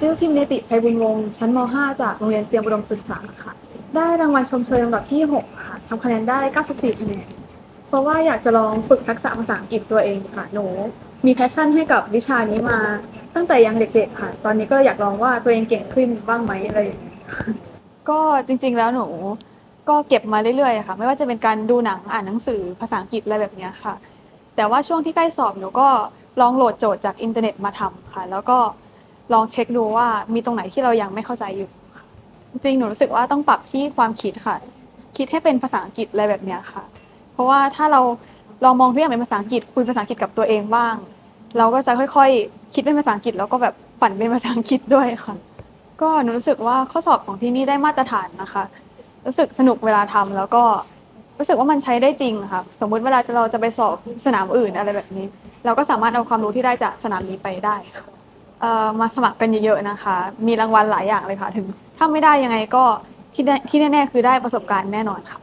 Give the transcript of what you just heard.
ชื่อพิมเนติไพบุญวงศ์ชั้นม .5 จากโรงเรียนเตรียมอุดมศึกษาค่ะ ได้รางวัลชมเชยลำดับที่ 6 ค่ะทำคะแนนได้ 94 คะแนน เพราะว่าอยากจะลองฝึกทักษะภาษาอังกฤษตัวเองค่ะ หนู มีแพชชั่นให้กับวิชานี้มา ตั้งแต่ยังเด็กๆค่ะ ตอนนี้ก็อยากลองว่าตัวเองเก่งขึ้นบ้างไหมอะไรอย่างเงี้ยก็จริงๆแล้วหนูก็เก็บมาเรื่อยๆค่ะ ไม่ว่าจะเป็นการดูหนังอ่านหนังสือภาษาอังกฤษอะไรแบบนี้ค่ะ แต่ว่าช่วงที่ใกล้สอบหนูก็ลองโหลดโจทย์จากอินเทอร์เน็ตมาทำค่ะ แล้วก็ ลองเช็คดูว่ามีตรงไหนที่เรายังไม่เข้าใจอยู่ค่ะจริงหนูรู้สึกว่าต้องปรับที่ความคิดค่ะ คิดให้เป็นภาษาอังกฤษอะไรแบบนี้ค่ะ เพราะว่าถ้าเราลองมองทุกอย่างเป็นภาษาอังกฤษคุยภาษาอังกฤษกับตัวเองบ้าง เราก็จะค่อยๆ คิดเป็นภาษาอังกฤษแล้วก็แบบฝันเป็นภาษาอังกฤษด้วยค่ะ ก็หนูรู้สึกว่าข้อสอบของที่นี่ได้มาตรฐานนะคะ รู้สึกสนุกเวลาทำแล้วก็รู้สึกว่ามันใช้ได้จริงค่ะ สมมุติเวลาเราจะไปสอบสนามอื่นอะไรแบบนี้ เราก็สามารถเอาความรู้ที่ได้จากสนามนี้ไปได้ค่ะ เอ่อมาสมัครกันเยอะๆนะคะ มีรางวัลหลายอย่างเลยค่ะ ถึงถ้าไม่ได้ยังไงก็ที่แน่ที่แน่ๆคือได้ประสบการณ์แน่นอนค่ะ